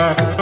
பட்டி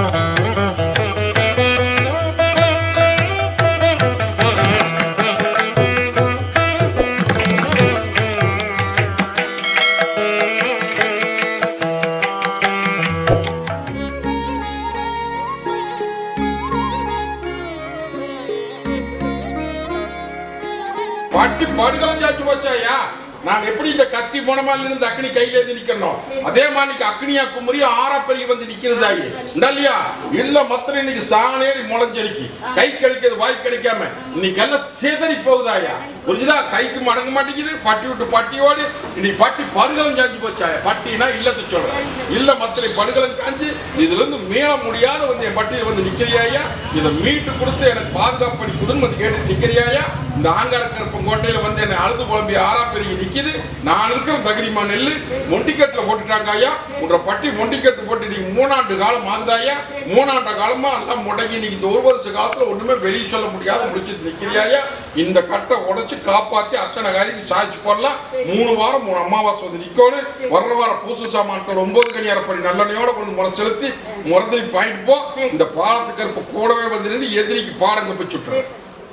எப்படி இந்த கத்தி முனமால இருந்து அக்னி கையில இருந்து நிக்கணும்? அதே மாதிரி அக்னியா குமரி ஆறாப்பெரிய வந்து நிக்கிறதாயி இல்லையா? இல்ல மத்திரம் இன்னைக்கு சாணேறி முளைஞ்சடிக்கு கை கிடைக்கிறது வாய் கிடைக்காம. இன்னைக்கு எல்லாம் சிதறி போகுதாயா? புரிஞ்சுதா? கைக்கு மடங்க மாட்டேங்குது பட்டி விட்டு பட்டியோடு. இன்னைக்கு பட்டி படுகலம் சாஞ்சு போச்சாயா? பட்டினா இல்லத்தை சொல்றேன். இல்ல மத்திரை படுகலம் காஞ்சு இதுல இருந்து மீள முடியாத வந்து என் பட்டியல் வந்து நிக்கிறியாயா? இதை மீட்டு கொடுத்து எனக்கு பாதுகாப்பு பண்ணி கொடுன்னு கேட்டு நிக்கிறியாயா? இந்த ஆங்கார கருப்பம் கோட்டையில வந்து என்னை அழுது குழம்பி ஆறா பெருகி நிக்குது. நான் இருக்கிற தகுதிமா நெல்லு. மொண்டிக்கட்டில் போட்டுட்டாங்க ஐயா. உன்ற பட்டி மொண்டிக்கட்டு போட்டு நீங்க மூணாண்டு காலம் ஆகுதாயா மூணாண்டு காலமா எல்லாம் முடங்கி இன்னைக்கு இந்த ஒரு வருஷ காலத்துல ஒண்ணுமே வெளியே சொல்ல முடியாத முடிச்சுட்டு நிக்கிறியாயா இந்த கட்டை உடைச்சு காப்பாத்தி அத்தனை காரியம் சாய்ச்சி போடலாம். மூணு வாரம் மூணு அமாவாசை வந்து நிக்கணும் வர்ற வாரம் பூச சாமான்கள் ஒன்பது கணி அரைப்படி நல்லெண்ணையோட கொண்டு முறை செலுத்தி முறந்தி பாயிட்டு போ. இந்த பாலத்துக்கு கூடவே வந்து எதிரிக்கு பாடம் கப்பிச்சுட்டு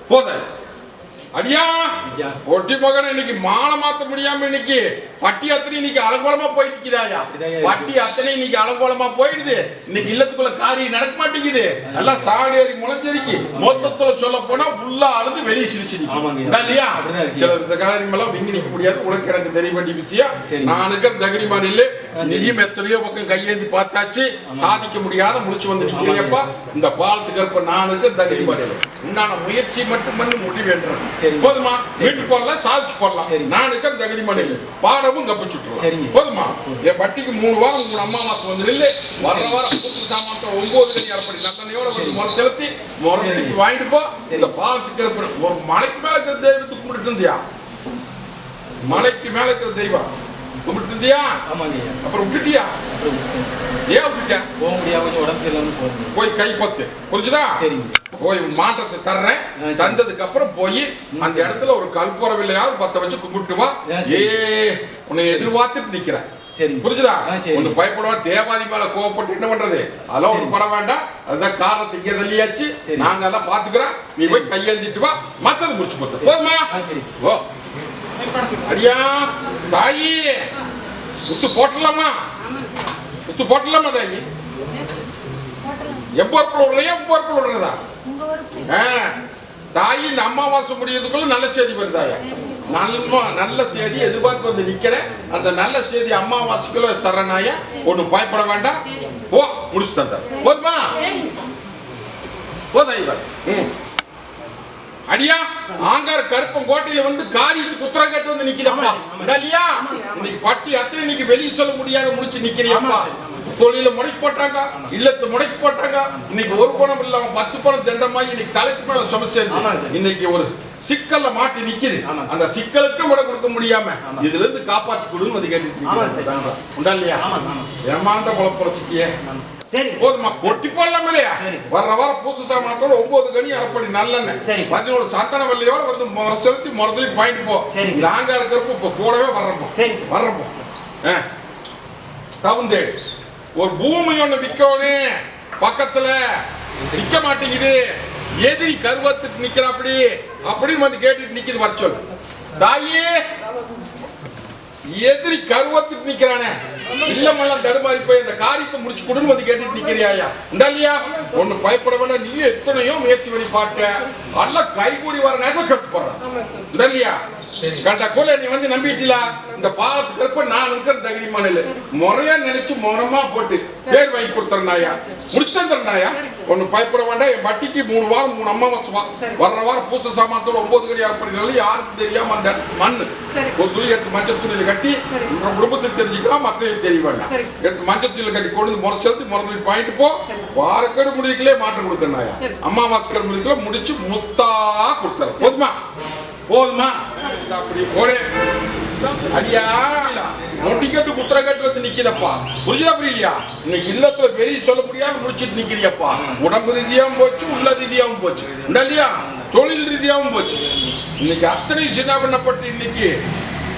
போத அடியா. ஒட்டி மகன் இன்னைக்கு. மாலை மாத்த முடியாம இன்னைக்கு. பட்டி அத்தனை இன்னைக்கு அலங்கோலமா போயிட்டு இருக்கிறாயா இதாயா பட்டி அத்தனை இன்னைக்கு அலங்கோலமா போயிடுது. இன்னைக்கு இல்லத்துக்குள்ள காரியம் நடக்க மாட்டேங்குது. எல்லாம் சாடேறி முளைஞ்சேரிக்கு மொத்தத்துல சொல்ல போனா உள்ள அழுது வெளியே சிரிச்சு. இல்லையா. சில காரியம் எல்லாம் விங்கி நிக்க முடியாது. உனக்கு எனக்கு தெரிய வேண்டிய விஷயம். சரி. நான் இருக்கிற தகிரிமா இல்ல. சரி. நீயும் எத்தனையோ பக்கம் கையேந்தி பார்த்தாச்சு. சாதிக்க முடியாத முடிச்சு வந்து நிக்கிறீங்கப்பா இந்த பாலத்துக்கு இருப்ப நான் இருக்க தகிரிமா இல்லை. உண்டான முயற்சி மட்டும் பண்ணி முடிவு சரி. போதுமா. வீட்டு போடலாம் சாதிச்சு போடலாம் சரி. நான் இருக்க தகுதி பாடமும் கப்பிச்சுட்டுருவோம் சரிங்க. போதுமா? என் பட்டிக்கு மூணு வாரம் மூணு அம்மா மாசம் வந்து நில்லு. வர வாரம் கூட்டு சாமான் ஒன்பது கனி அரைப்படி நல்லெண்ணையோட வந்து முறை செலுத்தி முறை வாங்கிட்டு போ. இந்த பாலத்துக்கு இருப்ப ஒரு மலைக்கு மேல இருக்கிற தெய்வத்துக்கு கும்பிட்டு இருந்தியா? மலைக்கு மேல இருக்கிற தெய்வம். கும்பிட்டு இருந்தியா? அப்புறம் விட்டுட்டியா. ஏன் விட்டுட்ட? போக முடியாம உடம்பு சரியில்லாம போய் கை பத்து. புரிஞ்சுதா? சரிங்க. போய் மாற்றத்தை தர்றேன். தந்ததுக்கு அப்புறம் போய் அந்த இடத்துல ஒரு கல்புறவில்லையாவது பத்த வச்சு கும்பிட்டு வா. ஏ. உன்னை எதிர்பார்த்துட்டு நிக்கிறேன். புரிஞ்சுதா. ஒன்னு பயப்படுவா தேவாதி மேல கோவப்பட்டு என்ன பண்றது? அதெல்லாம் ஒண்ணு. பட வேண்டாம். அதுதான் காரணத்தை இங்க தள்ளியாச்சு. சரி. நாங்க எல்லாம் பாத்துக்கிறோம் நீ போய் கையேந்திட்டு வா. மத்தது முடிச்சு போத்து போதுமா? ஓ அடியா தாயி. முத்து போட்டலாமா? முத்து போட்டலாமா தாயி? எப்பொருள் விடுறியா எப்பொருள் விடுறதா தாயி இந்த அமாவாசை முடியறதுக்குள்ள நல்ல செய்தி வருதாயா நல்ல நல்ல செய்தி எதிர்பார்த்து வந்து நிக்கிறேன். அந்த நல்ல செய்தி அமாவாசைக்குள்ள தரனாயா? ஒண்ணு பயப்பட வேண்டாம். போ முடிச்சு தந்த போதுமா? போதா இவர். அடியா ஆங்கார கருப்பம் கோட்டையில வந்து காரியத்துக்கு குத்துறம் கட்டு வந்து நிக்கிறப்பா இல்லையா இன்னைக்கு பட்டி அத்தனை இன்னைக்கு வெளியே சொல்ல முடியாத முடிச்சு நிக்கிறியப்பா. தொழில முடக்கி போட்டாங்க இல்லத்து முடக்கி போட்டாங்க இன்னைக்கு ஒரு பணம் இல்லாம பத்து பணம் தண்டமாயி இன்னைக்கு தலைக்கு மேல சார். இன்னைக்கு ஒரு சிக்கல்ல மாட்டி நிக்குது. அந்த சிக்கலுக்கு முட கொடுக்க முடியாம. இதுல இருந்து காப்பாத்தி கொடுன்னு வந்து. ஆமாங்க. உண்டா இல்லையா குழப்பறச்சிட்டியே சரி போதுமா கொட்டி போடலாம் இல்லையா. வர்ற வாரம் பூசு சாமானத்தோட ஒன்பது கனி அரைப்படி நல்லெண்ணெய். பதினோரு சந்தன வெள்ளையோட வந்து செலுத்தி முறதுலி பாயிண்ட் போ. நாங்க இருக்கிறப்ப இப்ப கூடவே சரி. வர்றப்போ தகுந்தேடு ஒரு பூமி ஒண்ணு விற்கணும் பக்கத்துல விற்க மாட்டேங்குது. எதிரி கருவத்துக்கு நிக்கிறாப்படி. அப்படின்னு வந்து கேட்டுட்டு நிக்குது வர சொல்லு. தாயே எதிரி கருவத்துக்கு நிக்கிறானே. இல்லமெல்லாம் தடுமாறி போய் அந்த காரியத்தை முடிச்சு கொடுன்னு வந்து கேட்டுட்டு நிக்கிறியா இல்லையா? ஒண்ணு பயப்பட வேண்டாம். நீ எத்தனையோ முயற்சி பண்ணி பாட்ட நல்லா கைகூடி வர நேரம் கட்டு போடுறான் இல்லையா? கரெக்டா கோல நீ வந்து நம்பிட்டீங்களா? இந்த பாவத்துக்கு இருப்ப நான் இருக்கிற தகுதிமான இல்லை முறையா நினைச்சு முறமா போட்டு பேர் வாங்கி கொடுத்துறனாயா முடிச்சந்திரனாயா ஒண்ணு பயப்பட வேண்டாம். என் வட்டிக்கு மூணு வாரம் மூணு அமாவாசை வா வர்ற வாரம் பூச சாமானத்தோட ஒன்பது கடி அரைப்படி யாருக்கும் தெரியாம அந்த மண்ணு. ஒரு துணி எடுத்து மஞ்சள் துணியில கட்டி உங்க குடும்பத்துக்கு தெரிஞ்சுக்கலாம் மத்தையும் தெரிய வேண்டாம். எடுத்து மஞ்சள் துணியில கட்டி கொண்டு முறை செலுத்தி முறை பாயிட்டு போ. வாரக்கேடு முடிக்கலே மாற்றம் கொடுக்கணாயா அமாவாசைக்கர் முடிக்கல முடிச்சு முத்தா கொடுத்தாரு போதுமா? போதுமா? அப்படி போடு அடியா நொட்டிக்கட்டு குத்திரக்கட்டு வந்து நிக்கிறப்பா புரியுதா புரியலையா இன்னைக்கு இல்லத்துல வெளியே சொல்ல முடியாம முடிச்சிட்டு நிக்கிறியப்பா உடம்பு ரீதியாகவும் போச்சு உள்ள ரீதியாகவும் போச்சு இல்லையா தொழில் ரீதியாகவும் போச்சு இன்னைக்கு அத்தனை சின்ன பண்ணப்பட்டு இன்னைக்கு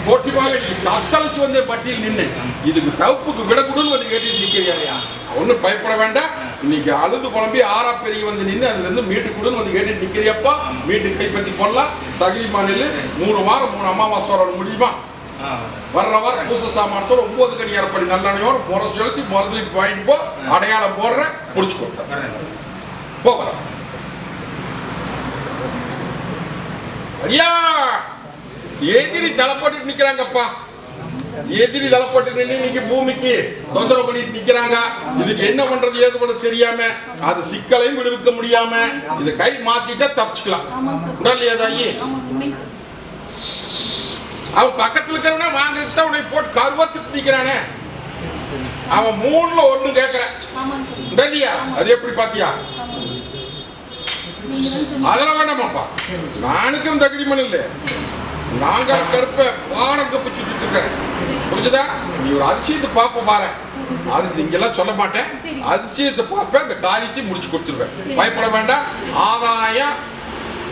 போட்டிமாக இன்னைக்கு தத்தளிச்சு வந்த பட்டியல் நின்று இதுக்கு தவுப்புக்கு விடக்கூடாதுன்னு வந்து கேட்டுட்டு நிக்கிறியா ஒன்றும் பயப்பட வேண்டாம். இன்னைக்கு அழுது புலம்பி ஆறா பெரிய வந்து நின்று அதுல இருந்து மீட்டு கொடுன்னு வந்து கேட்டு நிக்கிறியப்பா. மீட்டு கைப்பற்றி போடலாம் தகுதி மாநில மூணு வாரம் மூணு அமாவாசை வர முடியுமா வர்ற வாரம் பூச சாமானத்தோட ஒன்பது கடி அரைப்படி நல்லெண்ணையோட முறை செலுத்தி மருந்துக்கு வாங்கிட்டு போ. அடையாளம் போடுறேன். முடிச்சு கொடுத்தேன். வரேன் போ வரேன் ஐயா! எதிரி தலை போட்டுட்டு நிக்கிறாங்கப்பா. எதிரி தளப்பட்டு இன்னைக்கு பூமிக்கு தொந்தரவு பண்ணிட்டு நிக்கிறாங்க. இதுக்கு என்ன பண்றது ஏது பண்ண தெரியாம அது சிக்கலையும் விடுவிக்க முடியாம இது கை மாத்திட்டா தப்பிச்சுக்கலாம். ஆமாங்க தாயி உடல் ஏதாயி? அவன் பக்கத்துல இருக்கிறவனே வாங்கிட்டு உன்னை போட்டு கருவத்துட்டு நிக்கிறானே. அவன் மூணுல ஒண்ணு கேட்கறேன் ஆமாங்க அது எப்படி பாத்தியா? அதெல்லாம் வேண்டாமாப்பா. நானுக்கும் தகுதி மண் இல்லை. நாங்க கருப்ப பானம் கப்பு சுத்திட்டு இருக்கிறேன் புரிஞ்சுதா நீ ஒரு அதிசயத்தை பார்ப்ப பாரு. அது இங்கெல்லாம் சொல்ல மாட்டேன். அதிசயத்தை பார்ப்பேன் இந்த காரியத்தை முடிச்சு கொடுத்துருவேன். பயப்பட வேண்டாம். ஆதாயம்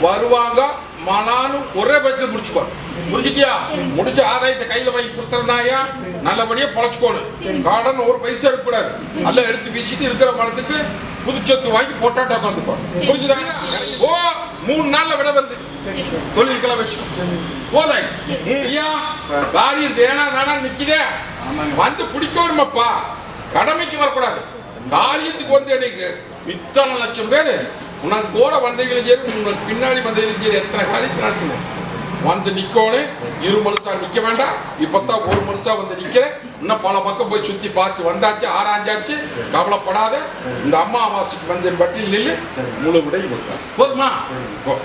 வருவாங்க மலான்னு ஒரே பட்சத்தில் முடிச்சுக்கோ புரிஞ்சுட்டியா முடிச்ச ஆதாயத்தை கையில வாங்கி கொடுத்துறனாயா? நல்லபடியா பொழைச்சுக்கோணும். கடன் ஒரு பைசா இருக்கக்கூடாது. எல்லாம் எடுத்து வீசிட்டு இருக்கிற பணத்துக்கு புதுச்சொத்து வாங்கி பொட்டாட்டோ உட்காந்துக்கோ. புரிஞ்சுதா? ஓ மூணு நாள்ல விட வருது. தொழில்களை வச்சு போதாய் ஐயா காரியம் தேனா தானா நிக்குதே? வந்து பிடிக்கணுமப்பா கடமைக்கு வரக்கூடாது. காரியத்துக்கு வந்து எனக்கு இத்தனை லட்சம் பேர். உனக்கு கூட வந்தவங்களும் சரி உனக்கு பின்னாடி வந்தவங்களும் சரி எத்தனை காரியத்தை நடத்தணும் வந்து நிக்கணும் இரு மனுஷா நிற்க வேண்டாம். இப்போத்தான் ஒரு மனுஷா வந்து நிற்கிறேன் இன்னும் பல பக்கம் போய் சுற்றி பார்த்து வந்தாச்சு ஆராய்ஞ்சாச்சு. கவலைப்படாத. இந்த அம்மாவாசைக்கு வந்த பட்டியல் நில்லு. முழு விடையும் கொடுத்தேன். போதுமா போ.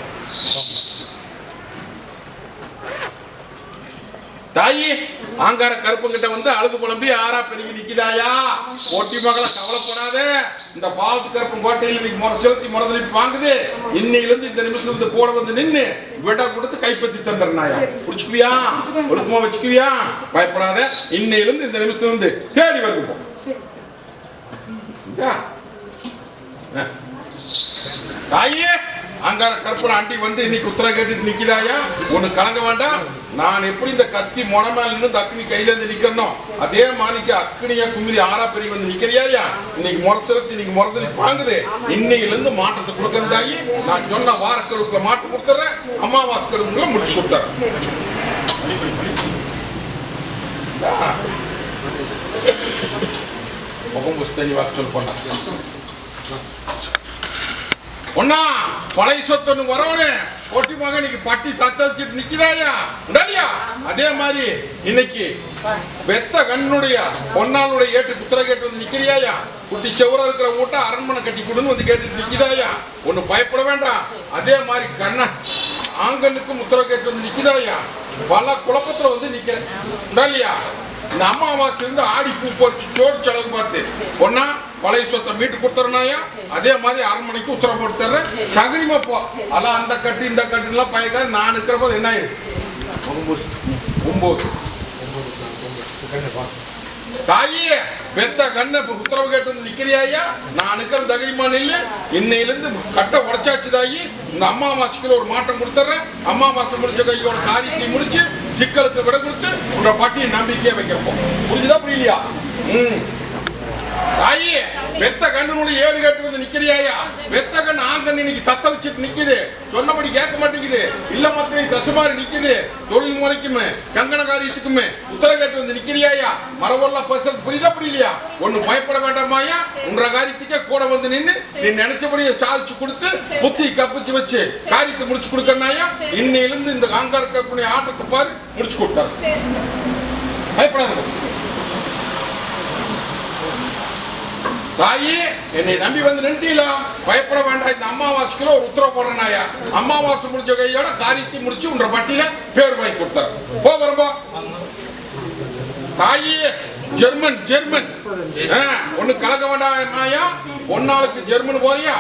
தாயி ஆங்கார கருப்புங்கிட்ட வந்து அழுது புலம்பி ஆறா பெருகி நிக்குதாயா? ஒட்டி மகள கவலைப்படாத. இந்த பாலத்து கருப்பம் கோட்டையில் இன்னைக்கு முறை செலுத்தி முறதளிப்பு வாங்குது. இன்னையில இருந்து இந்த நிமிஷம் இந்த கூட வந்து நின்னு விட கொடுத்து கைப்பற்றி தந்துடுறாயா புடிச்சுக்குவியா? ஒழுக்கமா வச்சுக்குவியா? பயப்படாத. இன்னையில இருந்து இந்த நிமிஷத்துல இருந்து தேடி வந்து போ. தாயே. அங்கார கற்பனை அண்டி வந்து இன்னைக்கு உத்தரம் கேட்டுட்டு நிக்கிறாயா? ஒண்ணு கலங்க வேண்டாம். நான் எப்படி இந்த கத்தி மொனமேல நின்று அக்னி கையில இருந்து நிக்கணும் அதே மாதிரிக்கு அக்னியா குமிரி ஆறா பெரிய வந்து நிக்கிறியாயா? இன்னைக்கு முறை இன்னைக்கு முரசலி வாங்குது. இன்னையில இருந்து மாற்றத்தை கொடுக்கறதாயி நான் சொன்ன வாரக்கருவுக்குள்ள மாற்றம் கொடுத்துறேன். அமாவாசை கருவுக்குள்ள முடிச்சு கொடுத்துறேன். முகம் புஸ்தனி வாக்கு சொல்லு பண்ண பொண்ணா பழைய சொத்து வரவனே. ஒட்டி மகன் இன்னைக்கு பட்டி தத்தளிச்சுட்டு நிக்கிறாயா உடலியா அதே மாதிரி இன்னைக்கு வெத்த கண்ணுடைய பொன்னாளுடைய ஏட்டு குத்திர கேட்டு வந்து நிக்கிறியாயா? குட்டி செவரா இருக்கிற ஊட்ட அரண்மனை கட்டி கொடுன்னு வந்து கேட்டுட்டு நிக்குதாயா? ஒண்ணு பயப்பட வேண்டாம். அதே மாதிரி கண்ண ஆங்கனுக்கு முத்திர கேட்டு வந்து நிக்குதாயா? பல குழப்பத்துல வந்து நிக்கிறேன் உடலியா இந்த அமாவாசை இருந்து ஆடி பூ பொறிச்சு சோறு செலவு பார்த்து. ஒன்னா பழைய சொத்தை மீட்டு கொடுத்துறனாயா? அதே மாதிரி அரண்மனைக்கு உத்தரவு போட்டு தர்றேன் தகுதிமா போ. அதெல்லாம் அந்த கட்டு இந்த கட்டுலாம் பயக்காது நான் இருக்கிற போது என்ன ஆயிடுது ஒன்பது ஒன்பது தாயே பெத்த கண்ணை உத்தரவு கேட்டு வந்து நிக்கிறியாயா நான் இருக்கிற தகுதிமா இல்லை இன்னையிலிருந்து கட்டை உடைச்சாச்சு தாயி. இந்த அம்மாவாசைக்குள்ள ஒரு மாற்றம் கொடுத்துறேன். அம்மாவாசை முடிஞ்ச கையோட காரியத்தை முடிச்சு சிக்கலுக்கு விட கொடுத்து உங்க பட்டியை நம்பிக்கையா வைக்கிறப்போம் புரிஞ்சுதா புரியலையா? ம். தாயி பெத்த கண்ணுனுடைய ஏழு கேட்டு வந்து நிக்கிறியாயா? பெத்த கண்ணு ஆங்கண்ணு இன்னைக்கு தத்தளிச்சிட்டு நிக்குது. சொன்னபடி கேட்க மாட்டேங்குது. இல்ல மத்திரை தசுமாரி நிக்குது. தொழில் முறைக்குமே கங்கண காரியத்துக்குமே உத்தர கேட்டு வந்து நிக்கிறியாயா? மரவல்ல பசல் புரியுதா புரியலையா? ஒண்ணு பயப்பட வேண்டாமாயா உன்ற காரியத்துக்கே கூட வந்து நின்னு நீ நினைச்சபடியே சாதிச்சு கொடுத்து புத்தி கப்பிச்சு வச்சு காரியத்தை முடிச்சு கொடுக்கறனாயா இன்னையிலிருந்து இந்த காங்கார கற்பனை ஆட்டத்தை பாரு முடிச்சு கொடுத்தாரு பயப்படாத. தாயே என்னை நம்பி வந்து நின்றீங்களா பயப்பட வேண்டாம். இந்த அமாவாசைக்குள்ள ஒரு உத்தரவு போடுறனாயா அமாவாசை முடிஞ்ச கையோட காரியத்தை முடிச்சு உன்ற பட்டியல பேர் வாங்கி கொடுத்தார் போ வரும்போ. தாயே ஜெர்மன் ஜெர்மன். ஒண்ணு கலக்க வேண்டாம் பொன்னாளுக்கு ஜெர்மன் போறியா?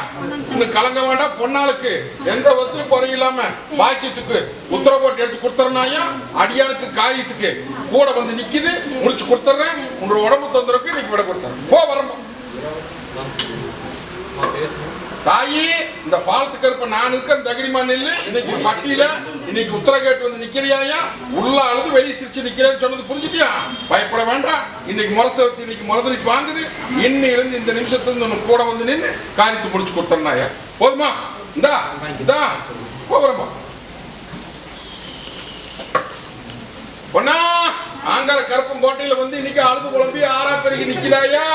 இன்னும் கலங்க வேண்டாம் பொன்னாளுக்கு. எந்த விதத்திலும் குறையில்லாம பாக்கியத்துக்கு உத்தரவு போட்டு எடுத்து கொடுத்துறனாயா அடியாளுக்கு காரியத்துக்கு கூட வந்து நிக்குது முடிச்சு கொடுத்துறேன். உன்னோட உடம்பு தொந்தரவுக்கு இன்னைக்கு விட கொடுத்துறேன். போ வரணும் தாயி இந்த பாலத்துக்கு இருப்ப நான் இருக்க தகிரிமா நெல்லு. இன்னைக்கு பட்டியல இன்னைக்கு உத்தரகேட்டு வந்து நிக்கிறியாயா? உள்ள அழுது வெளியே சிரிச்சு நிக்கிறேன்னு சொன்னது புரிஞ்சுட்டியா? பயப்பட வேண்டாம். இன்னைக்கு முரசவத்தி இன்னைக்கு முரதலிக்கு வாங்குது. இன்னிலிருந்து இந்த நிமிஷத்துல இருந்து கூட வந்து நின்று காரியத்தை முடிச்சு கொடுத்தனாயா போதுமா? இந்தா இந்தா. போகிறோமா பொண்ணா ஆங்கார கருப்பம் கோட்டையில வந்து இன்னைக்கு அழுது குழம்பி ஆறா பெருகி நிக்கிறாயா?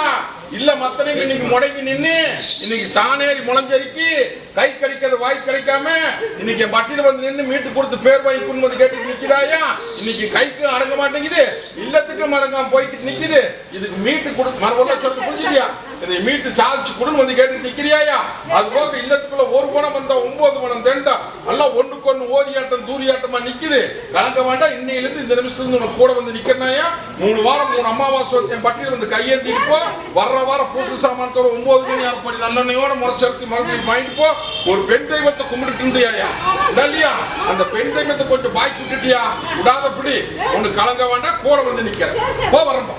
இல்ல மத்தனையும் இன்னைக்கு முடங்கி நின்னு இன்னைக்கு சாணேரி முளஞ்சரிக்கு கை கடிக்கிறது வாய் கிடைக்காம இன்னைக்கு என் பட்டியல வந்து நின்று மீட்டு கொடுத்து பேர் வாங்கி கொண்டு வந்து கேட்டு நிக்கிறாயா? இன்னைக்கு கைக்கு அடங்க மாட்டேங்குது இல்லத்துக்கும் அடங்காம போயிட்டு நிக்குது. இதுக்கு மீட்டு கொடு மரபெல்லாம் சொத்து புரிஞ்சுட்டியா இதை மீட்டு சாதிச்சு கொடுன்னு வந்து கேட்டு நிக்கிறியாயா? அது போக இல்லத்துக்குள்ள ஒரு குணம் வந்தா ஒன்பது குணம் தெண்டா. எல்லாம் ஒண்ணுக்கு ஒண்ணு ஓதியாட்டம் தூரியாட்டமா நிக்குது. கலங்க வேண்டாம் இன்னையிலிருந்து இந்த நிமிஷத்துல உனக்கு கூட வந்து நிக்கிறனாயா? மூணு வாரம் மூணு அமாவாசை என் பட்டியல் வந்து கையேந்திட்டு வர்ற வாரம் பூசு சாமானத்தோட ஒன்பது மணி அரைப்படி நல்லெண்ணையோட முறைச்செலுத்தி மறுபடியும் வாங்கிட்டு போ. ஒரு பெண் தெய்வத்தை கும்பிட்டு இருந்தியா இல்லையா? அந்த பெண் தெய்வத்தை கொஞ்சம் பாய்ச்சி விட்டுட்டியா விடாதபடி. ஒண்ணு கலங்க வேண்டாம் கூட வந்து நிக்கிறேன் போ வரம்பா.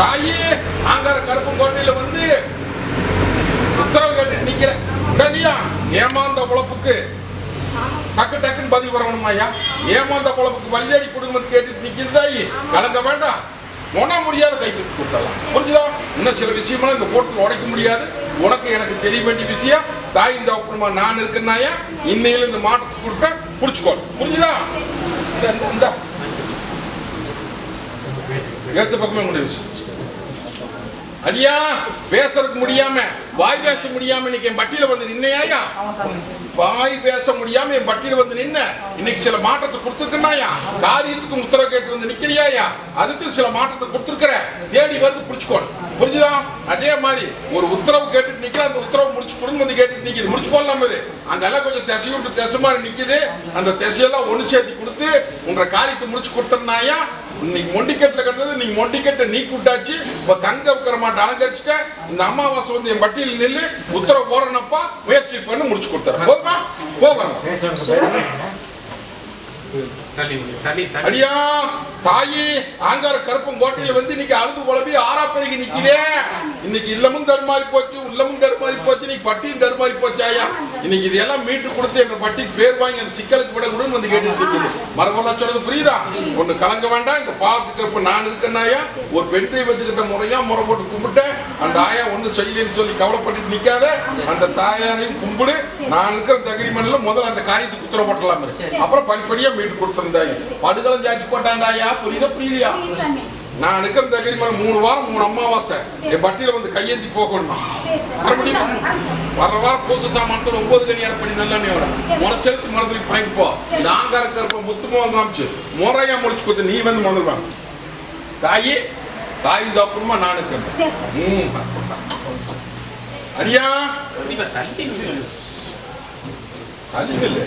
தாயே ஆங்கார கருப்பங்கோட்டையில வந்து உத்தரவு கேட்டு நிக்கிறேன் இல்லையா? ஏமாந்த உழப்புக்கு டக்கு டக்குன்னு பதில் வரணும் ஐயா ஏமாந்த குழப்புக்கு வந்தேடி குடும்பம் கேட்டு நிக்கிறதாயி கலங்க வேண்டாம். உணர முடியாத கைக்கு கொடுத்தலாம் புரிஞ்சுதா? இன்னும் சில விஷயமெல்லாம் இந்த போட்டு உடைக்க முடியாது. உனக்கு எனக்கு தெரிய வேண்டிய விஷயம் தாய் இந்த ஒப்பனமா நான் இருக்கிறனாயா? இன்னையில இந்த மாற்றத்துக்கு கொடுப்பேன் புடிச்சுக்கோ புரிஞ்சுதா? இந்த இந்த- எடுத்த பக்கமே முடிய விஷயம் அடியா பேசுறதுக்கு முடியாம வாய் பேச முடியாம இன்னைக்கு என் பட்டியல வந்து நின்னையா வாய் பேச முடியாம என் பட்டியல வந்து நின்ன. இன்னைக்கு சில மாற்றத்தை கொடுத்துருக்கனாயா? காரியத்துக்கு உத்தரவு கேட்டு வந்து நிக்கிறியாயா? அதுக்கு சில மாற்றத்தை கொடுத்துருக்கிற. தேடி வருது புடிச்சுக்கோ புரிஞ்சுதா? அதே மாதிரி ஒரு உத்தரவு கேட்டுட்டு நிக்கிற அந்த உத்தரவு முடிச்சு கொடுங்க வந்து கேட்டுட்டு நிக்கிது முடிச்சு போடலாம் அது அங்கெல்லாம் கொஞ்சம் திசை விட்டு திசை மாதிரி நிக்குது. அந்த திசையெல்லாம் ஒன்று சேர்த்து கொடுத்து உங்க காரியத்தை முடிச்சு கொடுத்துருந்தாயா இன்னைக்கு மொண்டிக்கட்டில் கட்டது நீ மொண்டிக்கட்டை நீ கூட்டாச்சு இப்போ தங்க உட்கார மாட்டை அலங்கரிச்சுட்ட இந்த அமாவாசை வந்து என் பட்டியல் நில்லு உத்தரவு போறனப்பா முயற்சி பண்ணி முடிச்சு கொடுத்துறேன். போதுமா? போகிறோம் அடியா தாயி ஆங்கார கருப்பும் கோட்டையில வந்து இன்னைக்கு அழுது குழம்பி பெருகி நிக்கிறேன் இன்னைக்கு இல்லமும் தடுமாறி போச்சு உள்ளமும் இன்னைக்கு பட்டியும் தடுமாறி போச்சாயா? இன்னைக்கு இதெல்லாம் மீட்டு கொடுத்து என்ற பட்டி பேர் வாங்கி அந்த சிக்கலுக்கு விட வந்து கேட்டு இருக்குது. மரபெல்லாம் சொல்றது புரியுதா? ஒண்ணு கலங்க வேண்டாம் இந்த பாலத்துக்கு நான் இருக்கேன்னாயா ஒரு பெண் தெய்வத்துக்கிட்ட முறையா முறை போட்டு கும்பிட்டேன் அந்த ஆயா ஒன்றும் செய்யலன்னு சொல்லி கவலைப்பட்டு நிக்காத அந்த தாயாரையும் கும்பிடு. நான் இருக்கிற தகுதி மண்ணில் முதல்ல அந்த காரியத்துக்கு உத்தரவு போட்டலாம் அப்புறம் படிப்படியா மீட்டு கொடுத்திருந்தாங்க. படுகளும் ஜாட்சி போட்டாண்டாயா? புரியுதா புரியலையா? நான் இருக்கிற தகுதி மணி மூணு வாரம் மூணு அமாவாசை. என் பட்டியல வந்து கையேந்தி போகணுமா? வர முடியுமா? வர வாரம் பூச சாமானத்தோட ஒன்பது கனி அரைப்படி நல்லெண்ணெயோட முறை செலுத்தி மரத்துக்கு பாயிண்ட் போ. இந்த ஆங்கார கருப்ப முத்துமா காமிச்சு. முறையா முடிச்சு கொடுத்து நீ வந்து முதல்வாங்க தாயி தாய் டாக்டருமா நான் இருக்கிறேன். அடியா. கண்டிப்பா தள்ளி விடு. அது இல்லை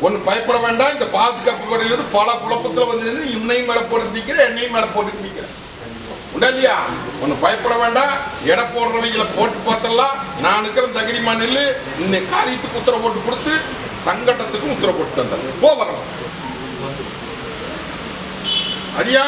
ஒன்று பயப்பட வேண்டாம். இந்த பாதுகாப்பு படையிலிருந்து பல குழப்பத்தில் வந்து இன்னையும் மேலே போட்டு என்னையும் மேலே போட்டு நிக்கிற உண்டா இல்லையா? ஒன்று பயப்பட வேண்டாம். எடை போடுறவங்கள போட்டு பார்த்துடலாம். நான் இருக்கிற தகிரிமா நெல் இந்த காரியத்துக்கு உத்தரவு போட்டு கொடுத்து சங்கடத்துக்கும் உத்தரவு போட்டு தந்தேன். போகிறோம் அடியா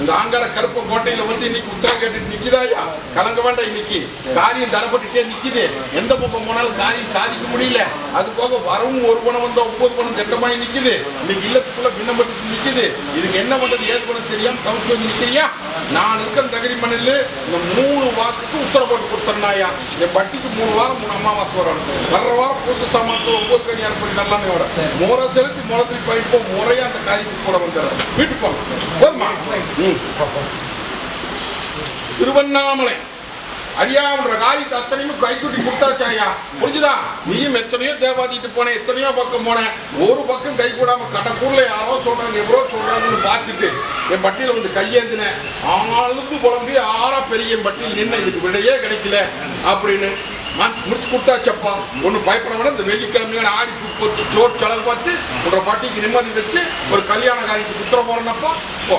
இந்த ஆங்கார கருப்பு கோட்டையில வந்து இன்னைக்கு உத்தரவு கேட்டுட்டு நிக்குதாயா கலங்க வேண்டாம் இன்னைக்கு. காரியம் தடப்பட்டுட்டே நிக்குது. எந்த பக்கம் போனாலும் காரியம் சாதிக்க முடியல. அது போக வரவும் ஒரு பணம் வந்தா ஒன்பது பணம் திட்டமாயி நிக்குது. இன்னைக்கு இல்லத்துக்குள்ள பின்னப்பட்டு நிக்குது. இதுக்கு என்ன பண்றது? ஏது பண்ண தெரியாம தவிர்த்து வந்து நிக்கிறியா? நான் இருக்கிற தகுதி மண்ணில் இந்த மூணு வாக்குக்கு உத்தரவு போட்டு கொடுத்தனாயா என் பட்டிக்கு மூணு வாரம் மூணு அமாவாசை வரும். வர்ற வாரம் பூச சாமான்கள் ஒன்பது கனி அனுப்பி நல்லா முறை செலுத்தி முறத்தில் போயிட்டு போ முறையா அந்த காரியத்துக்கு கூட வந்துடுறேன். வீட்டுக்கு போங்க திருவண்ணாமலை. அடியாவுன்ற காரியத்தை அத்தனையும் கைக்குட்டி கொடுத்தாச்சாயா புரிஞ்சுதா? நீயும் எத்தனையோ தேவாதிட்டு போன எத்தனையோ பக்கம் போன ஒரு பக்கம் கை கூடாம கடக்கூர்ல யாரோ சொல்றாங்க எவ்வளோ சொல்றாங்கன்னு பார்த்துட்டு என் பட்டியல வந்து கையேந்தினேன். ஆளுக்கு குழம்பி ஆறா பெரிய என் பட்டியல் நின்று இதுக்கு விடையே கிடைக்கல அப்படின்னு முடிச்சு கொடுத்தாச்சப்பா. ஒன்றும் பயப்பட வேணாம் இந்த வெள்ளிக்கிழமையான ஆடி போச்சு சோட் செலவு பார்த்து உன்ற பட்டிக்கு நிம்மதி வச்சு ஒரு கல்யாண காரியத்துக்கு குத்துற போறேன்னப்பா போ.